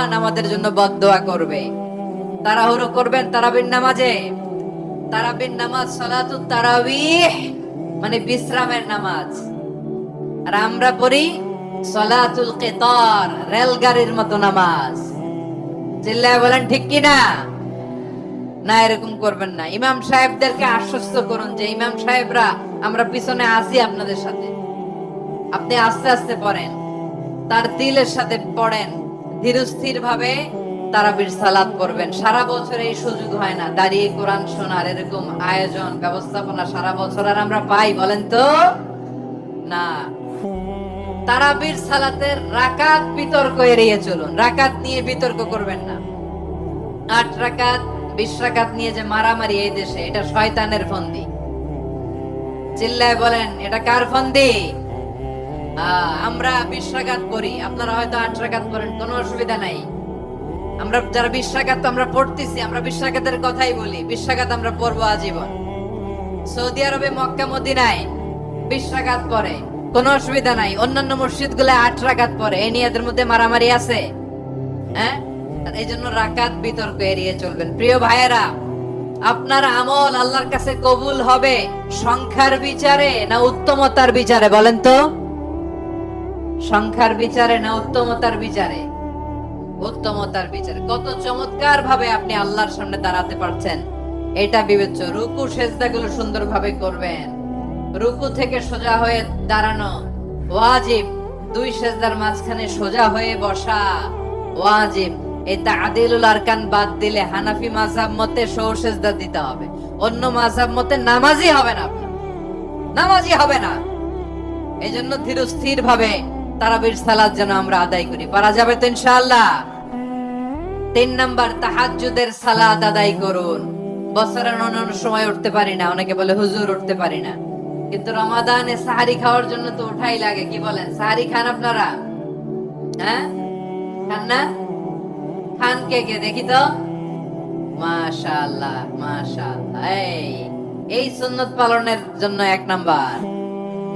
পরিমাণ আমাদের জন্য বদদোয়া করবে। তাড়াহুড়ো করবেন তারাবির নামাজে। তারাবির নামাজ সালাতু মানে বিশ্রামের নামাজ। আর আমরা পড়ি সলাতুল কেতর, রেলগাড়ির মতো নামাজ। চিল্লায় বলেন, ঠিক কি না? না, এরকম করবেন না। ইমাম সাহেবদেরকে আশ্বস্ত করুন যে, ইমাম সাহেবরা, আমরা পিছনে আসি আপনাদের সাথে। আপনি আস্তে আস্তে পড়েন। তার দিলের সাথে পড়েন। ধীরস্থির ভাবে তারাবির সালাত করবেন। সারা বছর এই সুযোগ হয় না। দাঁড়িয়ে কোরআন শোনার এরকম আয়োজন, ব্যবস্থাপনা সারা বছর। আর আমরা পাই, বলেন তো? না। তারাবির সালাতের রাকাত বিতর্ক এড়িয়ে চলুন। রাকাত নিয়ে বিতর্ক করবেন না। আট রাকাত, বিশ রাকাত নিয়ে যে মারামারি এই দেশে, এটা শয়তানের ফন্দি। চিল্লায় বলেন, এটা কার ফন্দি? আমরা বিশ পড়ি। আপনারা হয়তো আট পড়েন, কোনো অসুবিধা নাই। আমরা যারা বিশ আমরা পড়তেছি, আমরা বিশ কথাই বলি। বিশ আমরা পড়ব আজীবন। সৌদি আরবে মক্কা, মদিনায় পরে অসুবিধা নাই। অন্যান্য মসজিদগুলো পরে এই নিয়ে এদের মধ্যে মারামারি আছে। হ্যাঁ? এই জন্য রাকাত বিতর্ক এড়িয়ে চলবেন। প্রিয় ভাইয়েরা, আপনার আমল আল্লাহর কাছে কবুল হবে সংখ্যার বিচারে না উত্তমতার বিচারে বলেন তো? সংখ্যার বিচারে না উত্তমতার বিচারে? উত্তমতার বিচারে। কত চমৎকার ভাবে আপনি আল্লাহর সামনে দাঁড়াতে পারছেন। এটা বিবেচ্য। রুকু সেজদা সেজদাগুলো সুন্দরভাবে করবেন। রুকু থেকে সোজা হয়ে দাঁড়ানো ওয়াজিব। দুই সেজদার মাঝখানে সোজা হয়ে বসা ওয়াজিব। এটা তাদিলুল আরকান বাদ দিলে হানাফি মাযহাব মতে সৌ সেজদা দিতে হবে। অন্য মাযহাব মতে নামাজই হবে না নামাজই হবে না। এই জন্য ধীরস্থির ভাবে তারাবির সালাত যেন আমরা আদায় করি। পারা যাবে তো ইনশাআল্লাহ। তিন নাম্বার, তাহাজ্জুদের সালাত আদায় করুন। বছরের অন্যান্য সময় উঠতে পারি না, অনেকে বলে হুজুর উঠতে পারি না। কিন্তু রমাদানে সাহারি খাওয়ার জন্য তো ওঠাই লাগে, কি বলেন? সাহারি খান আপনারা? হ্যাঁ? খান না? খান কে কে? দেখি তো। মাশাআল্লাহ মাশাআল্লাহ। এই এই সুন্নত পালনের জন্য এক নাম্বার।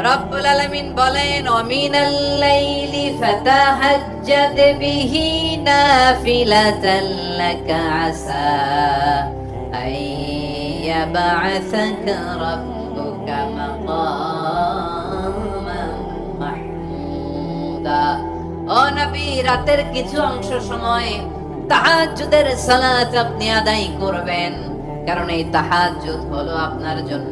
রব্বুল আলামিন বলেন, অমিনাল লাইলি ফাতাহাজ্জাদ বিহি নাফিলাতান লাকা আসা মাকামান মাহমুদা। ও নবী, রাতের কিছু অংশ সময় তাহাজ্জুদের সালাত আপনি আদায় করবেন, কারণ এই তাহাজ্জুদ হলো আপনার জন্য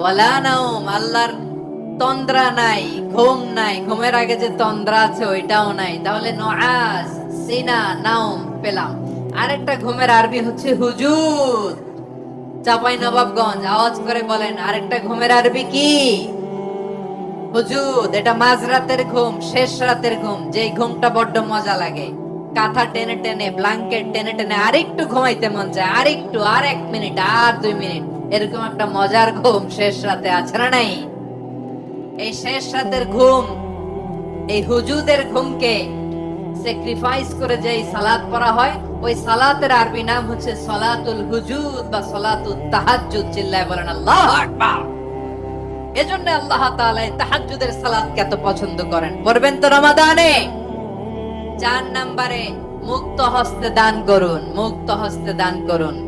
ওয়ালা নাউম আল্লাহর তন্দ্রা নাই, ঘুম নাই। ঘুমের আগে যে তন্দ্রা আছে, ওইটাও নাই। তাহলে নোয়াজ, সিনা নাউম পেলাম। আরেকটা ঘুমের আরবি হচ্ছে হুজুর। চাপাই নবাবগঞ্জ, আওয়াজ করে বলেন, আরেকটা ঘুমের আরবি কি? হুজুদ এটা মাঝরাতের ঘুম, শেষ রাতের ঘুম, যেই ঘুমটা বড্ড মজা লাগে। কাঁথা টেনে টেনে ব্লাঙ্কেট টেনে টেনে আরেকটু ঘুমাইতে মন চায়, আরেকটু আর এক মিনিট, আর দুই মিনিট। এরকম একটা মজার ঘুম শেষ রাতে আছে নাই? এই শেষ রাতের ঘুম, এই হুজুদের ঘুমকে স্যাক্রিফাইস করে যে সালাত পড়া হয়, ওই সালাতের আরবি নাম হচ্ছে সলাতুল হুজুদ বা সলাতুল তাহাজ্জুদ, চিল্লায় বলেন আল্লাহু আকবার। এজন্য আল্লাহ তাআলা তাহাজ্জুদের সালাতকে এত পছন্দ করেন। পড়বেন তো রমাদানে? চার নম্বরে, মুক্ত হস্তে দান করুন, মুক্ত হস্তে দান করুন।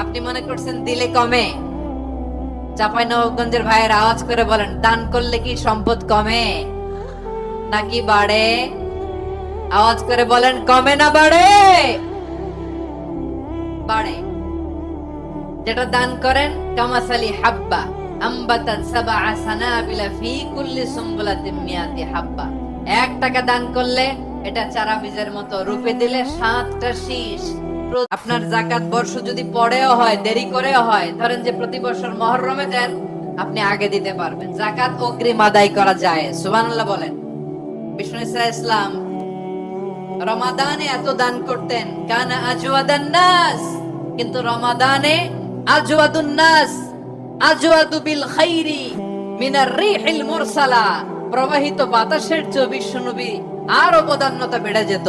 আপনি মনে করছেন দিলে কমে? চাপাই নবগঞ্জের ভাইয়ের আওয়াজ করে বলেন, দান করলে কি সম্পদ কমে? নাকি বাড়ে? আওয়াজ করে বলেন, কমে না বাড়ে? বাড়ে। যেটা দান করেন কামাসালি হাব্বা আম্বাতাত সাবা সানাবিলা ফি কুল্লি সুম্বুলাতিন মিয়াতি হাব্বা। এক টাকা দান করলে এটা চারা বীজের মতো রূপে দিলে সাতটা শীষ। আপনার জাকাত বর্ষ যদি পরেও হয়, দেরি করেও হয়, ধরেন যে প্রতি বছর মহরমে দেন, আপনি আগে দিতে পারবেন। জাকাত অগ্রিম আদায় করা যায়, সুবহানাল্লাহ বলেন। বিষ্ণু ইসা ইসলাম রমাদানে এত দান করতেন নাস, কিন্তু রমাদানে নাস বিল খাইরি মিনার রিহিল মুরসালা, প্রবাহিত বাতাসের বেড়ে যেত।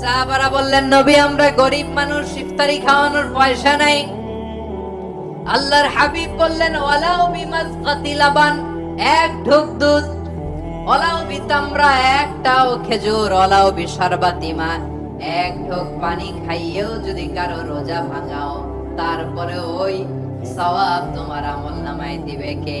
সাহাবারা বললেন, নবী, আমরা গরিব মানুষ, ইফতারি খাওয়ানোর পয়সা নাই। আল্লাহর হাবিব বললেন, ওয়ালাউ বিমাজকাতি লাবান এক ঢুক দুধ ওলাও বিতামরা একটাও খেজুর ওলাও বিশারবাতিমা, এক ঢোক পানি খাইয়েও যদি কারও রোজা ভাঙাও, তারপরে ওই সওয়াব তোমার আমল নামায় দিবে কে?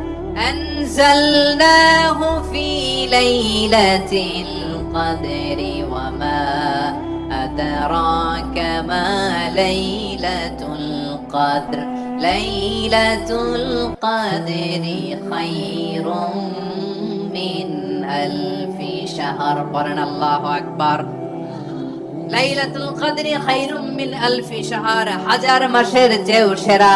আনজালনাহু ফি লাইলাতিল কদরি ওয়া মা আদরাকা মা লাইলাতুল কদর লাইলাতুল কদরি খায়রুম মিন আলফি শাহর পড়েন আল্লাহু আকবার লাইলাতুল কদরি খায়রুম মিন আলফি শাহর হাজার মাসের চেয়েও সেরা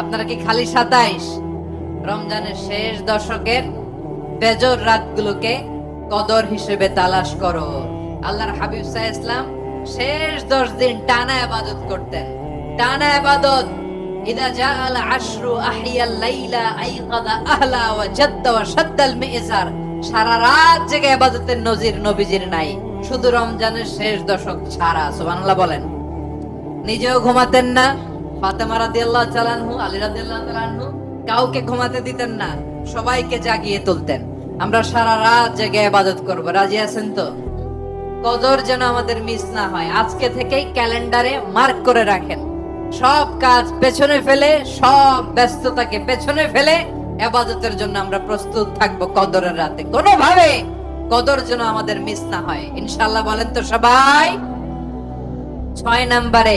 আপনারা কি খালি সাতাইশ? রমজানের শেষ দশকের বেজর রাতগুলোকে কদর হিসেবে তালাশ করো। আল্লাহর হাবিব সাহ ইসলাম শেষ দশ দিন টানা আবাদত করতেন। টানা আবাদত সারা রাত জেগে ইবাদতের নজির নবীজির নাই। শুধু রমজানের শেষ দশক ছাড়া, সুবহানাল্লাহ বলেন। নিজেও ঘুমাতেন না ফাতেমা রাদিয়াল্লাহু আলী রাদিয়াল্লাহু কাউকে ঘুমাতে দিতেন না, সবাইকে জাগিয়ে তুলতেন। আমরা সারা রাত জেগে ইবাদত করব, রাজি আছেন তো? কদর যেন আমাদের মিস না হয়, আজকে থেকেই ক্যালেন্ডারে মার্ক করে রাখেন। সব কাজ পেছনে ফেলে, সব ব্যস্ততাকে পেছনে ফেলে এবাদতের জন্য আমরা প্রস্তুত থাকব কদরের রাতে। কোনোভাবে কদর যেন আমাদের মিস না হয়। ইনশাল্লাহ বলেন তো সবাই? ছয় নম্বরে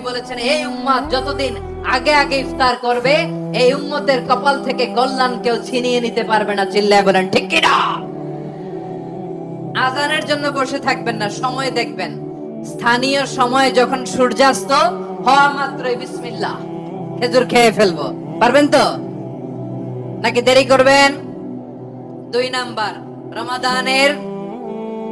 বলেছেন, এই উম্মত যতদিন আগে আগে ইফতার করবে, এই উম্মতের কপাল থেকে কল্যাণ কেউ ছিনিয়ে নিতে পারবে না। চিল্লায় বলেন, ঠিক আজানের জন্য বসে থাকবেন না, সময় দেখবেন। স্থানীয় সময় যখন সূর্যাস্ত, হওয়া মাত্রই বিসমিল্লাহ, খেজুর খেয়ে ফেলব। পারবেন তো? নাকি দেরি করবেন? দুই নাম্বার, রমাদানের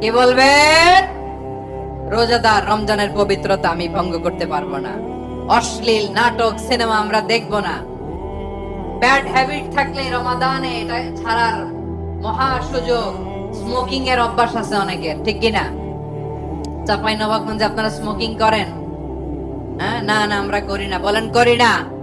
কি বলবেন? রোজাদার রমজানের পবিত্রতা আমি ভঙ্গ করতে পারব না। অশ্লীল নাটক, সিনেমা আমরা দেখব না। ব্যাড হ্যাবিট থাকলে রমাদানে এটা ছাড়ার মহা সুযোগ। স্মোকিং এর অভ্যাস আছে অনেকের, ঠিক কি না? চাপাই নবাবগঞ্জে আপনারা স্মোকিং করেন? হ্যাঁ? না না, আমরা করি না। বলেন, করি না।